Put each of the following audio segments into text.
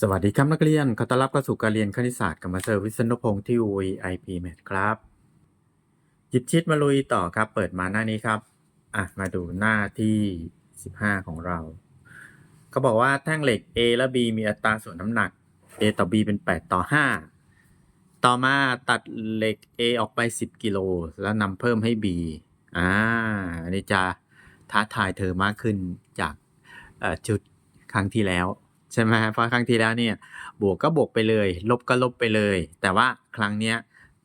สวัสดีครับนักเรียน ขอต้อนรับเข้าสู่การเรียนคณิตศาสตร์กับมาสเตอร์วิษณุพงศ์ที่ VIP Math ครับหยิบชิดมาลุยต่อครับ เปิดมาหน้านี้ครับ อะ มาดูหน้าที่ 15 ของเรา เขาบอกว่าแท่งเหล็ก A และ B มีอัตราส่วนน้ำหนัก A ต่อ B เป็น 8 ต่อ 5 ต่อมาตัดเหล็ก A ออกไป 10 กิโล แล้วนำเพิ่มให้ B อ่า อันนี้จะท้าทายเธอมากขึ้นจากจุดครั้งที่แล้ว ใช่ไหมเพราะครั้งที่แล้วเนี่ย บวกก็บวกไปเลย ลบก็ลบไปเลย แต่ว่าครั้งเนี้ย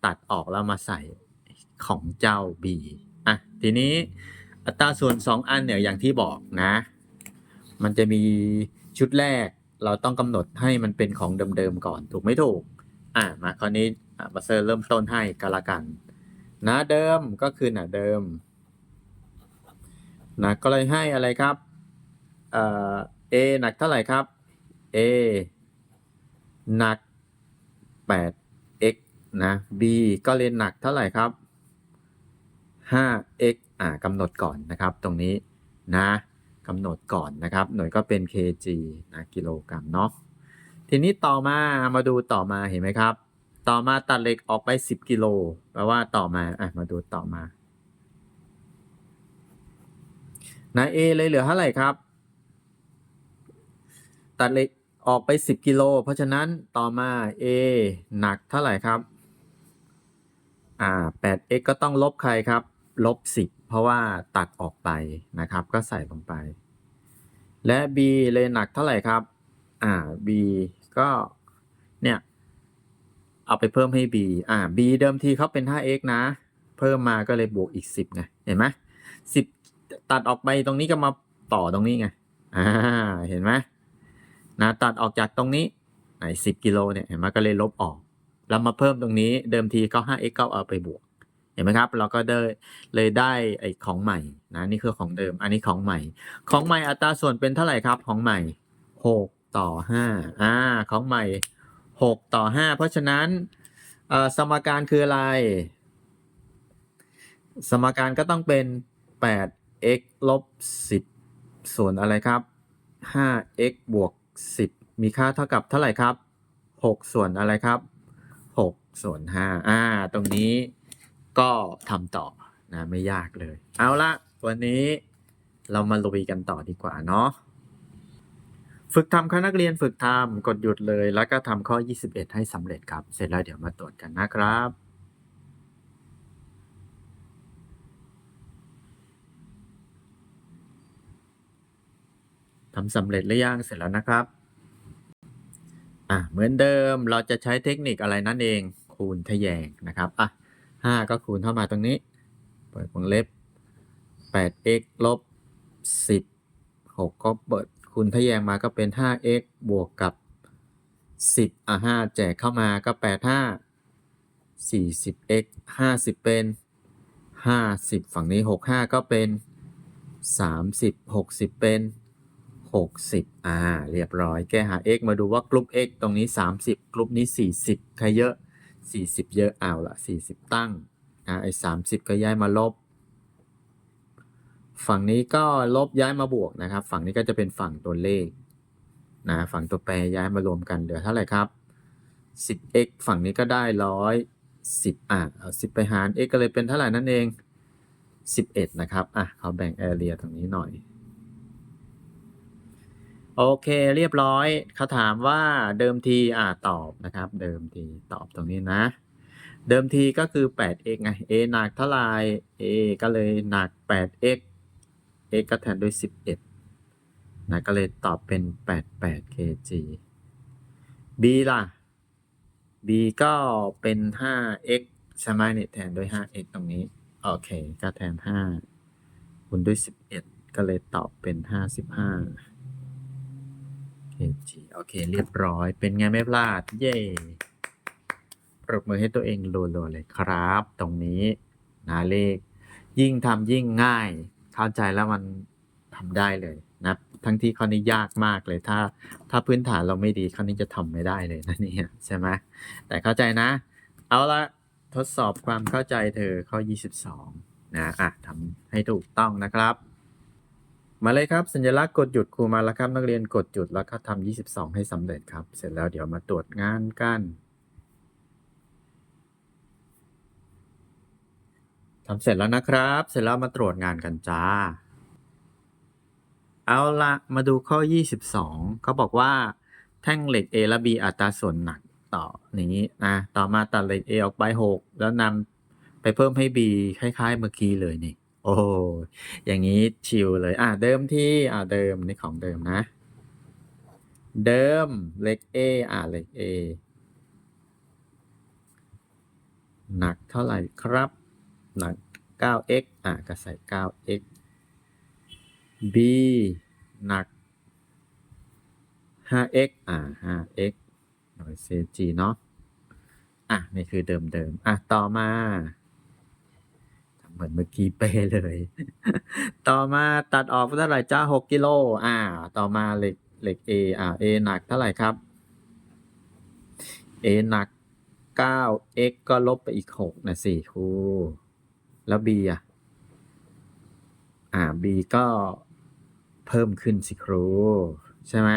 ตัดออกแล้วมาใส่ของเจ้า B อะทีนี้อัตราส่วน 2 อันเนี่ยอย่างที่บอกนะ มันจะมีชุดแรกเราต้องกำหนดให้มันเป็นของเดิมๆก่อนถูกไม่ถูก อะมาคราวนี้อะมาเซอร์เริ่มต้นให้กันละกันหนะเดิมก็คือหนาเดิมนะก็เลยให้อะไรครับเอ่อหนักเท่าไหร่ครับ A หนัก 8x นะ B ก็เลยหนักเท่าไหร่ครับ 5x อ่ากำหนดก่อนนะครับ ตรงนี้นะกำหนดก่อนนะครับ หน่วยก็เป็น kg นะกิโลกรัมเนาะทีนี้ต่อมามาดูต่อมาเห็นไหมครับ ต่อมาตัดเหล็กออกไป 10 กิโลแปลว่าต่อมาอะมาดูต่อมานะ A เลยเหลือเท่าไหร่ครับ ตัดเหล็ก ออกไป 10 กิโล เพราะฉะนั้นต่อมา A หนักเท่าไหร่ครับ อ่า 8x ก็ต้องลบใครครับ ลบ 10 เพราะว่าตัดออกไปนะครับ ก็ใส่ลงไป และ B เลยหนักเท่าไหร่ครับ อ่า B ก็เนี่ยเอาไปเพิ่มให้ B อ่า B เดิมทีเขาเป็น 5x นะ เพิ่มมาก็เลยบวกอีก 10ไง เห็นไหม10 ตัดออกไปตรงนี้ก็มาต่อตรงนี้ไง อ่า เห็นไหม นะตัดออกจากตรงนี้ไหนสิบกิโลเนี่ยเห็นไหมก็เลยลบออกแล้วมาเพิ่มตรงนี้เดิมทีเขา 5x ก็เอาไปบวก เห็นไหมครับ เราก็ได้เลยได้ไอ้ของใหม่นะนี่คือของเดิม อันนี้ของใหม่ ของใหม่อัตราส่วนเป็นเท่าไหร่ครับของใหม่ 6 ต่อ5อ่าของใหม่ 6 ต่อ 5 เพราะฉะนั้นสมการคืออะไร สมการก็ต้องเป็น 8x ลบ 10 ส่วนอะไรครับ 5x บวก 10 มีค่าเท่ากับเท่าไหร่ครับ 6 ส่วนอะไรครับ 6 ส่วน5อ่า ตรงนี้ก็ทำต่อนะไม่ยากเลย เอาละวันนี้เรามาลุยกันต่อดีกว่าเนาะฝึกทำค่ะนักเรียนฝึกทำกดหยุดเลย แล้วก็ทำข้อ 21 ให้สำเร็จครับ เสร็จแล้วเดี๋ยวมาตรวจกันนะครับ ทำสำเร็จหรือยังเสร็จแล้วนะครับอะเหมือนเดิมเราจะใช้เทคนิคอะไรนั่นเอง คูณทะแยงนะครับอะห้าก็คูณเข้ามาตรงนี้ เปิดวงเล็บ 8x ลบ 10 6 ก็เปิดคูณทะแยงมาก็เป็น 5x บวกกับ 10 อะ 5 แจกเข้ามาก็ 8 5 40x 50 เป็น 50 ฝั่งนี้ 65 ก็เป็น 30 60 เป็น 60อ่าเรียบร้อยแก้หา x มาดูว่ากรุ๊ป x ตรงนี้ 30กรุ๊ปนี้ 40 ใครเยอะ 40 เยอะเอาละ40 ตั้งอ่าไอ้30ก็ย้ายมาลบ ฝั่งนี้ก็ลบย้ายมาบวกนะครับ ฝั่งนี้ก็จะเป็นฝั่งตัวเลขนะฝั่งตัวแปรย้ายมารวมกันเหลือเท่าไหร่ครับ 10x ฝั่งนี้ก็ได้ร้อย10อ่าเอา10ไปหาร x ก็เลยเป็นเท่าไหร่นั่นเอง 11 นะครับ อะเขาแบ่งแอเรียตรงนี้หน่อย โอเคเรียบร้อยเขาถามว่าเดิมทีอ่าตอบนะครับ เดิมทีตอบตรงนี้นะ เดิมทีก็คือ 8x ไง a หนักเท่าไหร่ a ก็เลยหนัก 8x x ก็แทนด้วย 11นะก็เลยตอบเป็น 88 kg b ล่ะ b ก็เป็น 5x ใช่ไหมเนี่ยแทนด้วย 5x ตรงนี้ โอเค ก็แทน 5 คูณด้วย 11 ก็เลยตอบเป็น 55 kg โอเค เรียบร้อย เป็นไงไม่พลาด เย้ปรบมือให้ตัวเองรัวๆเลยครับ ตรงนี้นะเลข ยิ่งทำยิ่งง่าย เข้าใจแล้วมันทำได้เลยนะทั้งที่ข้อนี้ยากมากเลยถ้า ถ้าพื้นฐานเราไม่ดีข้อนี้จะทำไม่ได้เลยนะเนี่ยใช่ไหมแต่เข้าใจนะ เอาละทดสอบความเข้าใจเธอข้อ 22 นะอะทำให้ถูกต้องนะครับ มาเลยครับ สัญลักษณ์กดหยุดครูมาแล้วครับ นักเรียนกดหยุดแล้วก็ทำ22 ให้สำเร็จครับ เสร็จแล้วเดี๋ยวมาตรวจงานกันทำเสร็จแล้วนะครับ เสร็จแล้วมาตรวจงานกันจ้า เอาละมาดูข้อ 22 เขาบอกว่า แท่งเหล็ก A และ B อัตราส่วนหนักต่ออย่างนี้นะ ต่อมาตัดเหล็ก A ออกไป 6 แล้วนำไปเพิ่มให้ B คล้ายๆเมื่อกี้เลยนี่ โอ้ อย่างนี้ชิลเลย อะเดิมที่ อะเดิมนี่ของเดิมนะ เดิมเล็ก A อะเล็ก A หนักเท่าไหร่ครับ หนัก 9x อะก็ใส่ 9x B หนัก 5x อ่า 5x หน่วย cg เนาะ อะ นี่คือเดิมเดิมๆอะ ต่อมา เหมือนเมื่อกี้เป๊ะเลย ต่อมาตัดออกเท่าไหร่จ้า6กิโลอ่า ต่อมาเหล็กเหล็ก A อ่า A หนักเท่าไหร่ครับ A หนัก 9x ก็ลบไปอีก6นะสิครูแล้ว B อะ อ่า B ก็เพิ่มขึ้นสิครู ใช่ไหม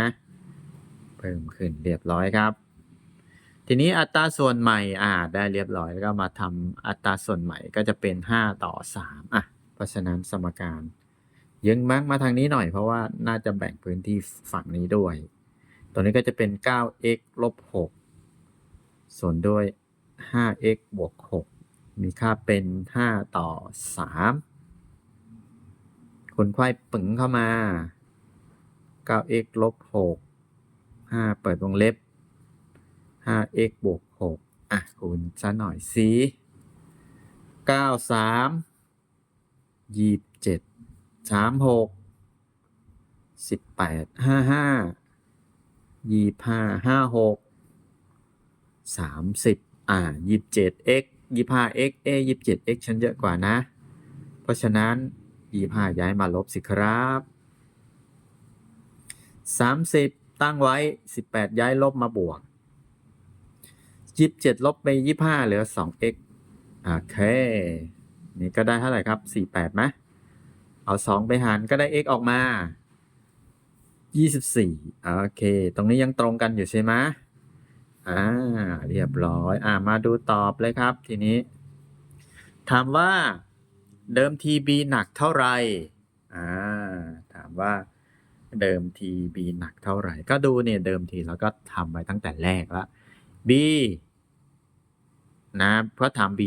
เพิ่มขึ้นเรียบร้อยครับ ทีนี้อัตราส่วนใหม่อ่าได้เรียบร้อยแล้วก็มาทำอัตราส่วนใหม่ก็จะเป็น 5 ต่อ 3 อะ เพราะฉะนั้นสมการยึงมั้งมาทางนี้หน่อยเพราะว่าน่าจะแบ่งพื้นที่ฝั่งนี้ด้วย ตัวนี้ก็จะเป็น 9x ลบ 6 ส่วนด้วย 5x บวก 6 มีค่าเป็น 5 ต่อ 3 คนควายปึ๋งเข้ามา 9x ลบ 6 5 เปิดวงเล็บ 5x บวก6อะคูณซะหน่อยสิ9 3 27 36 18 55 25 56 30อ่า 27x 25x เอ 27x ฉันเยอะกว่านะ เพราะฉะนั้น25ย้ายมาลบสิครับ30ตั้งไว้18ย้ายลบมาบวก 27ลบไป25เหลือสอง x โอเค นี่ก็ได้เท่าไหร่ครับ48ไหมเอา2ไปหารก็ได้ x ออกมา24โอเค ตรงนี้ยังตรงกันอยู่ใช่ไหมอ่า เรียบร้อย อ่า มาดูตอบเลยครับ ทีนี้ ถามว่าเดิมที b หนักเท่าไหร่ อ่า ถามว่าเดิมที b หนักเท่าไหร่ ก็ดูเนี่ยเดิมทีเราก็ทำไปตั้งแต่แรกแล้ว b นะเพราะถาม b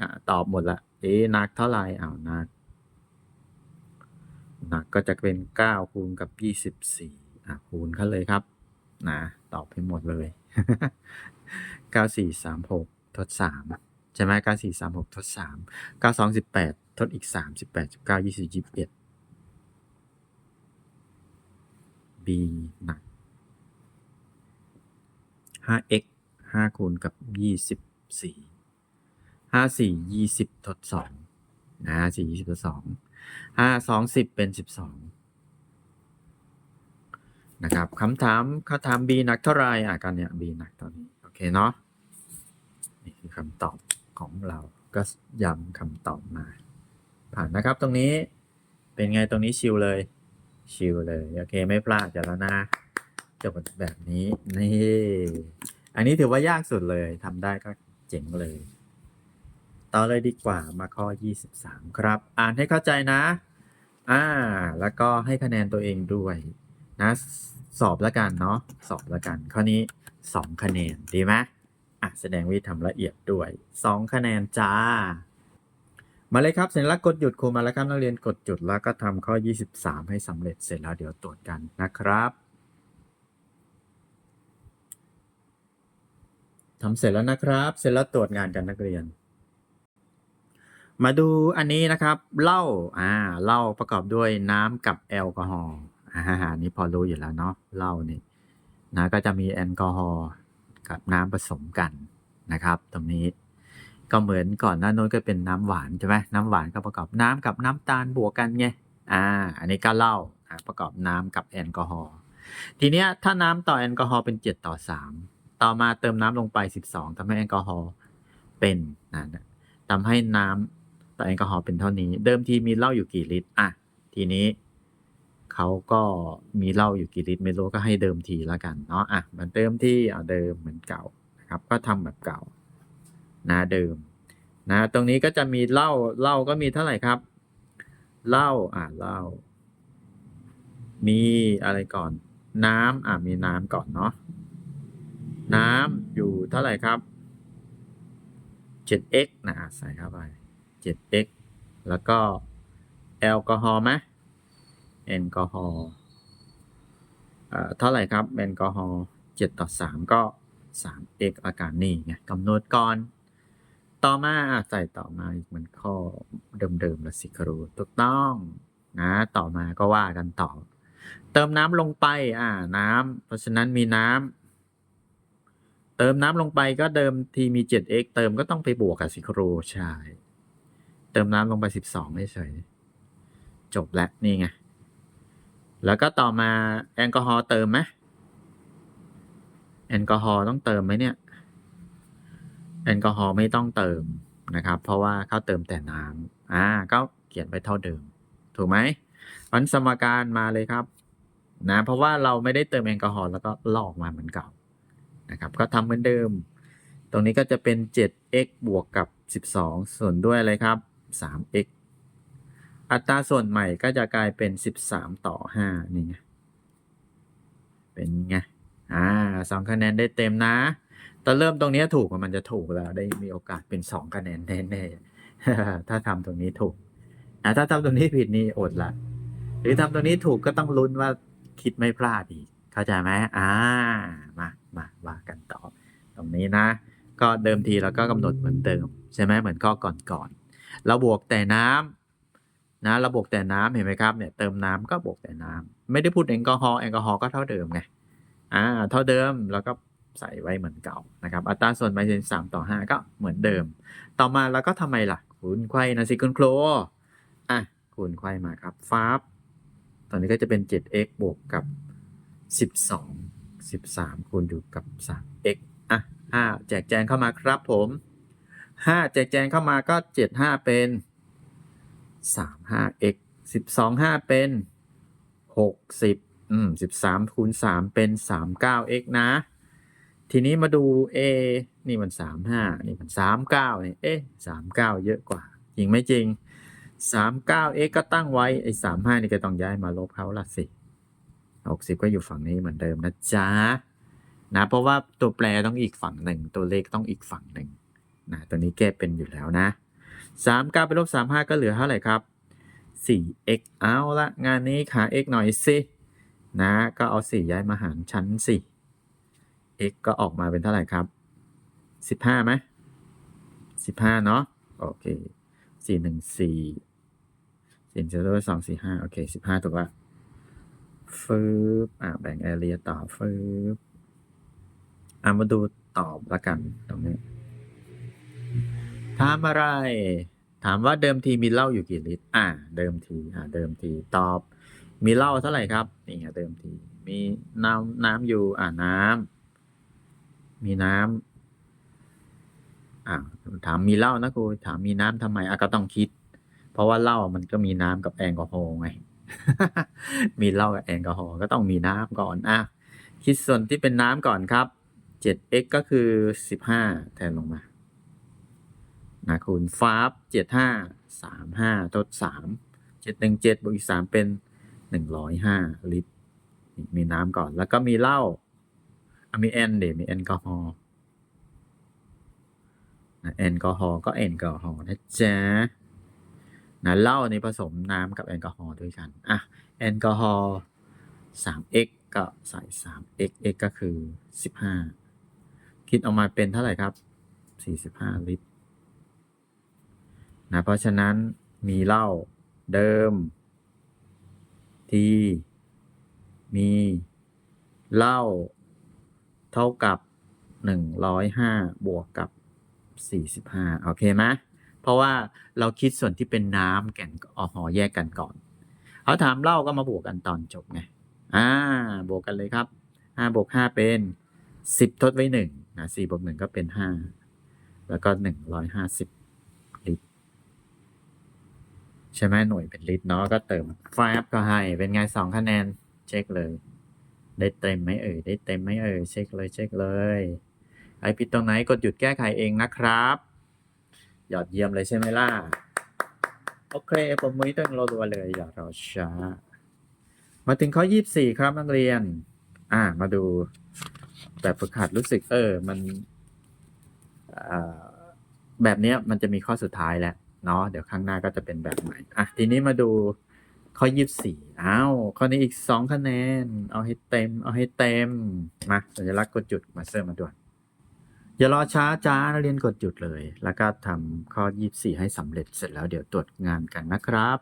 อะตอบหมดละ a หนักเท่าไหร่อ้าวนักนักก็จะเป็น 9 คูณกับ 24อะคูณเข้าเลยครับ นะ ตอบให้หมดเลย 9436 ทด 3 ใช่ไหม9436 ทด 3 9218 ทดอีก 3 18 19 20 21 b หนัก 5x 5คูณกับ24 54 20ทด2นะ4 20ทด2 5 2 10เป็น12นะครับคำถามคำถาม b หนักเท่าไรอะกันเนี่ย b หนักเท่านี้โอเคเนาะนี่คือคำตอบของเราก็ย้ำคำตอบมา ผ่านนะครับตรงนี้เป็นไงตรงนี้ชิลเลย ชิลเลย โอเคไม่พลาดจะแล้วนะจบแบบนี้นี่ อันนี้ถือว่ายากสุดเลยทำได้ก็เจ๋งเลย ต่อเลยดีกว่ามาข้อ 23 ครับ อ่านให้เข้าใจนะ อ่า แล้วก็ให้คะแนนตัวเองด้วย นะสอบแล้วกันเนาะสอบแล้วกัน ข้อนี้ 2 คะแนนดีไหมอะแสดงวิธีทำละเอียดด้วย 2 คะแนนจ้า มาเลยครับสัญลักษณ์กดหยุดครูมาแล้วครับนักเรียนกดหยุดแล้วก็ทำข้อ 23 ให้สำเร็จเสร็จแล้วเดี๋ยวตรวจกันนะครับ ทำเสร็จแล้วนะครับ เสร็จแล้วตรวจงานกันนักเรียน มาดูอันนี้นะครับเหล้าอ่าเหล้าประกอบด้วยน้ำกับแอลกอฮอล์อ่าอันนี้พอรู้อยู่แล้วเนาะเหล้านี่นะก็จะมีแอลกอฮอล์กับน้ำผสมกันนะครับ ตรงนี้ก็เหมือนก่อนหน้านู้นก็เป็นน้ำหวานใช่ไหมน้ำหวานก็ประกอบน้ำกับน้ำตาลบวกกันไงอ่า อันนี้ก็เหล้าอ่าประกอบน้ำกับแอลกอฮอล์ทีเนี้ยถ้าน้ำต่อแอลกอฮอล์เป็น 7 ต่อ 3 ต่อมาเติมน้ำลงไป 12ทำให้แอลกอฮอล์เป็นนะทำให้น้ำต่อแอลกอฮอล์เป็นเท่านี้ เดิมทีมีเหล้าอยู่กี่ลิตรอะทีนี้เขาก็มีเหล้าอยู่กี่ลิตรไม่รู้ก็ให้เดิมทีแล้วกันเนาะอะมันเดิมที่เอาเดิมเหมือนเก่านะครับ ก็ทำแบบเก่านะเดิมนะตรงนี้ก็จะมีเหล้าเหล้าก็มีเท่าไหร่ครับเหล้าอะเหล้ามีอะไรก่อน น้ำอะมีน้ำก่อนเนาะ น้ำอยู่เท่าไหร่ครับ 7x นะใส่เข้าไป 7x แล้วก็แอลกอฮอล์ไหมแอลกอฮอล์เอ่อเท่าไหร่ครับแอลกอฮอล์7ต่อ 3 ก็ 3x อาการนี่ไงกำหนดก่อน ต่อมาใส่ต่อมาอีกมันข้อเดิมๆละสิครูถูกต้องนะต่อมาก็ว่ากันต่อ เติมน้ำลงไปอ่าน้ำเพราะฉะนั้นมีน้ำ เติมน้ำลงไปก็เดิมทีมี 7x เติมก็ต้องไปบวกกับสิครูใช่ เติมน้ำลงไป 12เฉยจบแล้วนี่ไง แล้วก็ต่อมาแอลกอฮอล์เติมไหมแอลกอฮอล์ต้องเติมไหมเนี่ย แอลกอฮอล์ไม่ต้องเติมนะครับ เพราะว่าเขาเติมแต่น้ำอ่าก็เขียนไปเท่าเดิม ถูกไหมวันสมการมาเลยครับ นะ เพราะว่าเราไม่ได้เติมแอลกอฮอล์แล้วก็ลอกมาเหมือนเก่า นะครับ ก็ทำเหมือนเดิม ตรงนี้ก็จะเป็น 7x บวกกับ 12 ส่วนด้วยอะไรครับ 3x อัตราส่วนใหม่ก็จะกลายเป็น 13 ต่อ 5 นี่ไง เป็นไง อ่าสองคะแนนได้เต็มนะ ตอนเริ่มตรงนี้ถูกมันจะถูกแล้ว ได้มีโอกาสเป็นสองคะแนนแน่ๆ ถ้าทำตรงนี้ถูกอ่าถ้าทำตรงนี้ผิดนี่อดละ หรือทำตรงนี้ถูกก็ต้องลุ้นว่าคิดไม่พลาดอีก เข้าใจไหมอ่า มามาว่ากันต่อ ตรงนี้นะ ก็เดิมทีเราก็กำหนดเหมือนเดิม ใช่ไหมเหมือนข้อก่อนๆเราบวกแต่น้ำนะเราบวกแต่น้ำเห็นไหมครับเนี่ยเติมน้ำก็บวกแต่น้ำไม่ได้พูดแอลกอฮอล์แอลกอฮอล์ก็เท่าเดิมไงอ่าเท่าเดิมแล้วก็ใส่ไว้เหมือนเก่านะครับ อัตราส่วนไมเซนสามต่อห้าก็เหมือนเดิม ต่อมาแล้วก็ทำไมล่ะคูณไขว้นะสิคุณครูอะคูณไขว้มาครับฟาบตอนนี้ก็จะเป็น 7x บวกกับ 12 13คูณอยู่กับ 3x อะ5แจกแจงเข้ามาครับผม5แจกแจงเข้ามาก็75เป็น 35x 12 5เป็น60อืม13คูณ3เป็น 39x นะ ทีนี้มาดู a นี่มัน35นี่มัน39นี่ยเอ๊ะ39เยอะกว่า จริงไหมจริง 39x ก็ตั้งไว้ไอ้35นี่ก็ต้องย้ายมาลบเขาละสิ 60 ก็อยู่ฝั่งนี้เหมือนเดิมนะจ๊ะนะเพราะว่าตัวแปรต้องอีกฝั่งหนึ่งตัวเลขต้องอีกฝั่งหนึ่งนะตัวนี้แก้เป็นอยู่แล้วนะ39ไปลบ35 ก็เหลือเท่าไหร่ครับ 4x เอาละงานนี้หา x หน่อยสินะก็เอา 4 ย้ายมาหารชั้นสิ x ก็ออกมาเป็นเท่าไหร่ครับ 15ไหม15 เนาะโอเค 4 1 4 4จะด้วย2 4 5โอเค 15 ถูกละ ฟืบอ่าแบ่งแอเรียต่อฟืบอ่ามาดูตอบละกันตรงนี้ถามอะไร ถามว่าเดิมทีมีเหล้าอยู่กี่ลิตร อ่า เดิมที อ่า เดิมทีตอบ มีเหล้าเท่าไหร่ครับนี่ไงเดิมที มีน้ำน้ำอยู่ อ่าน้ำมีน้ำอ่าถามมีเหล้านะครูถามมีน้ำทำไมอะก็ต้องคิด เพราะว่าเหล้ามันก็มีน้ำกับแอลกอฮอล์ไง มีเหล้ากับแอลกอฮอล์ก็ต้องมีน้ำก่อนอะคิดส่วนที่เป็นน้ำก่อนครับ 7x ก็คือ 15 แทนลงมานะคูณฟาบ75 35ทด3 717บวกอีก3เป็น 105 ลิตร มีน้ำก่อน แล้วก็มีเหล้ามีแอลเดียมีแอลกอฮอล์แอลกอฮอล์ก็แอลกอฮอล์นะจ๊ะ นะเหล้าในผสมน้ำกับแอลกอฮอล์ด้วยกันอะแอลกอฮอล์ 3x ก็ใส่ 3x x ก็คือ 15 คิดออกมาเป็นเท่าไหร่ครับ 45 ลิตรนะเพราะฉะนั้นมีเหล้าเดิม ที่มีเหล้าเท่ากับ 105 บวกกับ 45 โอเคไหม เพราะว่าเราคิดส่วนที่เป็นน้ำแก่นอกอฮอแยกกันก่อนเขาถามเหล้าก็มาบวกกันตอนจบไงอ่าบวกกันเลยครับ5บวก5เป็น10ทดไว้1นะ4บวก1ก็เป็น5แล้วก็150ลิตรใช่ไหมหน่วยเป็นลิตรเนาะก็เติมแฟบก็ให้เป็นไงสองคะแนนเช็คเลย ได้เต็มไหมเอ่ยได้เต็มไหมเอ่ยเช็คเลยเช็คเลยไอผิดตรงไหนกดหยุดแก้ไขเองนะครับ ยอดเยี่ยมเลยใช่ไหมล่ะ โอเคผมมือต้องรัวๆเลยอย่ารอช้า มาถึงข้อยี่สี่ครับนักเรียน อ่า มาดู แบบฝึกหัดรู้สึกเออ มันแบบนี้มันจะมีข้อสุดท้ายแล้วเนาะเดี๋ยวข้างหน้าก็จะเป็นแบบใหม่ อะ ทีนี้มาดูข้อยี่สี่อ้าวข้อนี้อีกสองคะแนน เอาให้เต็ม เอาให้เต็ม มาสัญลักษณ์กดจุดมาเสริมมาด่วน อย่ารอช้าจ้านักเรียนกดหยุดเลย แล้วก็ทำข้อ 24 ให้สำเร็จเสร็จแล้วเดี๋ยวตรวจงานกันนะครับ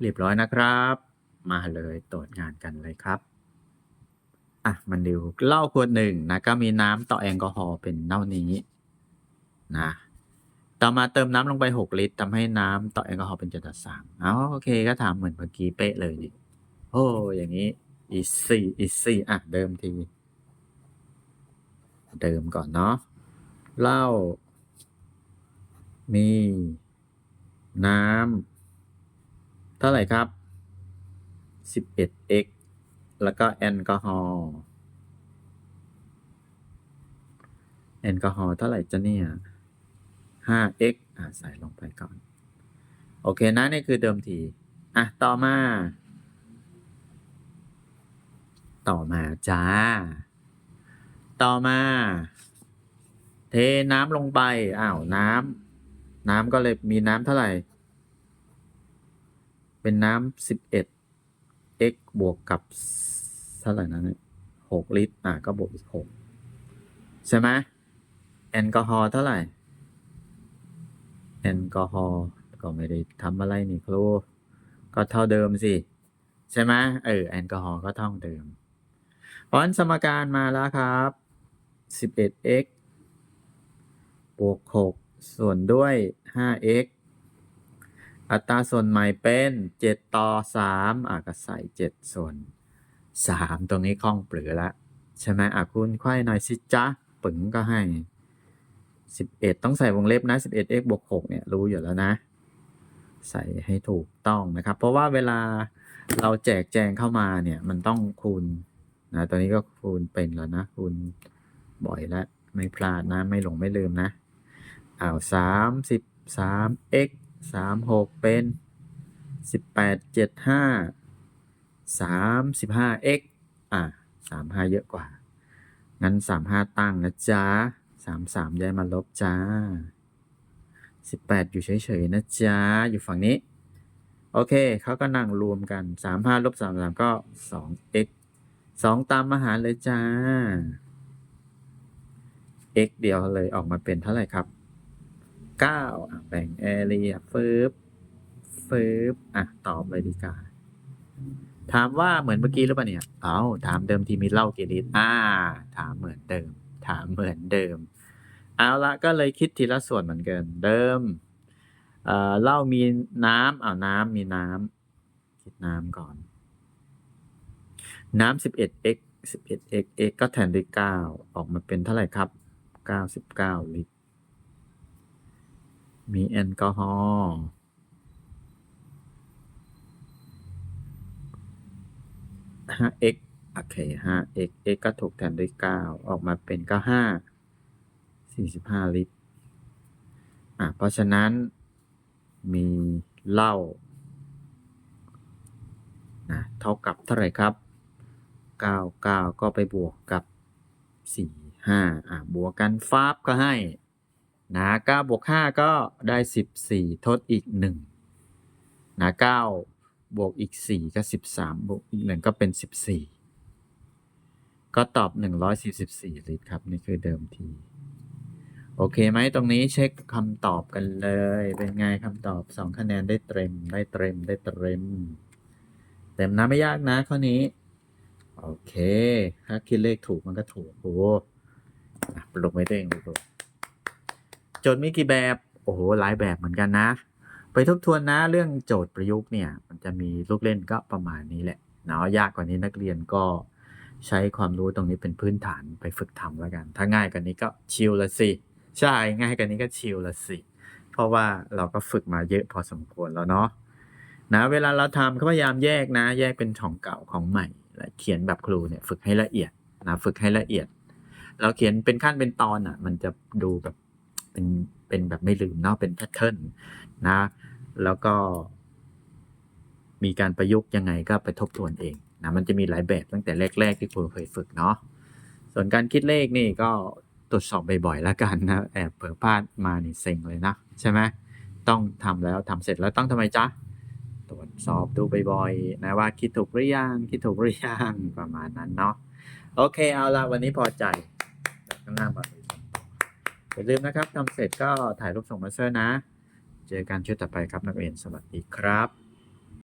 เรียบร้อยนะครับ มาเลยตรวจงานกันเลยครับอะมันดูเหล้าขวดหนึ่งนะก็มีน้ำต่อแอลกอฮอล์เป็นเท่านี้นะต่อมาเติมน้ำลงไป 6 ลิตรทำให้น้ำต่อแอลกอฮอล์เป็นจุดสามเอาโอเคก็ถามเหมือนเมื่อกี้เป๊ะเลยนี่โอ้อย่างนี้ easy easy อะเดิมที เดิมก่อนเนาะเหล้ามี น้ำเท่าไหร่ครับ 11x แล้วก็แอลกอฮอล์แอลกอฮอล์เท่าไหร่จะเนี่ย 5x อะใส่ลงไปก่อน โอเคนะ นี่คือเดิมที อะ ต่อมา ต่อมาจ้า ต่อมา เทน้ำลงไป อ้าว น้ำน้ำก็เลยมีน้ำเท่าไหร่ เป็นน้ำสิบเอ็ด x บวกกับเท่าไหร่นะเนี่ยหกลิตร อะ ก็บวกอีกหกใช่ไหมแอลกอฮอล์เท่าไหร่ แอลกอฮอล์ก็ไม่ได้ทำอะไรนี่ครูก็เท่าเดิมสิ ใช่ไหมเออ แอลกอฮอล์ก็เท่าเดิมเพราะฉะนั้นสมการมาแล้วครับ 11x บวก 6 ส่วนด้วย 5x อัตราส่วนใหม่เป็น 7 ต่อ 3อะก็ใส่ 7 ส่วน 3 ตรงนี้คล่องเปลือละ ใช่ไหมอะคุณไขว้หน่อยสิจ๊ะปึ๋งก็ให้ 11 ต้องใส่วงเล็บนะ 11x บวก 6 เนี่ย รู้อยู่แล้วนะ ใส่ให้ถูกต้องนะครับ เพราะว่าเวลาเราแจกแจงเข้ามาเนี่ย มันต้องคูณนะตอนนี้ก็คูณเป็นแล้วนะ คูณ บ่อยแล้วไม่พลาดนะ ไม่หลงไม่ลืมนะอ้าวสามสิบสาม x สามหกเป็นสิบแปดเจ็ดห้าสามสิบห้า x อะสามห้าเยอะกว่า งั้นสามห้าตั้งนะจ๊ะสามสามย้ายมาลบจ้าสิบแปดอยู่เฉยๆนะจ๊ะ อยู่ฝั่งนี้ โอเค เขาก็นั่งรวมกันสามห้าลบสามสามก็สอง x สองตามมาหารเลยจ้า x เดียวเลยออกมาเป็นเท่าไหร่ครับเก้าแบ่งแอเรียฟืบฟืบอะ ตอบเลยดีกว่าถามว่าเหมือนเมื่อกี้หรือเปล่าเนี่ย เอาถามเดิมทีมีเหล้ากี่ลิตร อ่า ถามเหมือนเดิม ถามเหมือนเดิม เอาละก็เลยคิดทีละส่วนเหมือนกันเดิม เอ่อ เหล้ามีน้ำเอาน้ำมีน้ำคิดน้ำก่อน น้ำ 11x 11x x ก็แทนด้วย9ออกมาเป็นเท่าไหร่ครับ 99 ลิตร มีแอลกอฮอล์ 5x โอเค 5x x ก็ถูกแทนด้วย 9 ออกมาเป็น95 45 ลิตร อะ เพราะฉะนั้นมีเหล้านะเท่ากับเท่าไหร่ครับเก้าเก้าก็ไปบวกกับสี่ ห้าอะบวกกันฟาบก็ให้นะเก้าบวกห้าก็ได้สิบสี่ทดอีกหนึ่งนะเก้าบวกอีกสี่ก็สิบสามบวกอีกหนึ่งก็เป็นสิบสี่ก็ตอบหนึ่งร้อยสี่สิบสี่ลิตรครับ นี่คือเดิมที โอเคไหมตรงนี้เช็คคำตอบกันเลย เป็นไงคำตอบสองคะแนนได้เต็มได้เต็มได้เต็มเต็มนะไม่ยากนะข้อนี้ โอเค ถ้าคิดเลขถูกมันก็ถูกโอ้ ปลุกไว้ตัวเองดูโจทย์มีกี่แบบ โอ้โหหลายแบบเหมือนกันนะ ไปทบทวนนะเรื่องโจทย์ประยุกต์เนี่ย มันจะมีลูกเล่นก็ประมาณนี้แหละเนาะยากกว่านี้นักเรียนก็ใช้ความรู้ตรงนี้เป็นพื้นฐานไปฝึกทำแล้วกัน ถ้าง่ายกว่านี้ก็ชิลละสิใช่ง่ายกว่านี้ก็ชิลละสิเพราะว่าเราก็ฝึกมาเยอะพอสมควรแล้วเนาะนะเวลาเราทำก็พยายามแยกนะ แยกเป็นของเก่าของใหม่และเขียนแบบครูเนี่ยฝึกให้ละเอียดนะฝึกให้ละเอียด เราเขียนเป็นขั้นเป็นตอนอะ มันจะดูแบบเป็นเป็นแบบไม่ลืมเนาะเป็นแพทเทิร์นนะ แล้วก็ มีการประยุกต์ยังไงก็ไปทบทวนเองนะมันจะมีหลายแบบตั้งแต่แรก ๆ ที่ครูเคยฝึกเนาะส่วนการคิดเลขนี่ก็ตรวจสอบบ่อยๆแล้วกันนะแอบเผลอพลาดมานี่เซ็งเลยนะ ใช่ไหมต้องทำแล้วทำเสร็จแล้วต้องทำไมจ๊ะตรวจสอบดูบ่อยๆนะว่าคิดถูกหรือยังคิดถูกหรือยังประมาณนั้นเนาะโอเคเอาละวันนี้พอใจ ข้างหน้ามาดูกันอย่าลืมนะครับทำเสร็จก็ถ่ายรูปส่งมาเซอร์นะ เจอกันช่วต่อไปครับนักเรียนสวัสดีครับ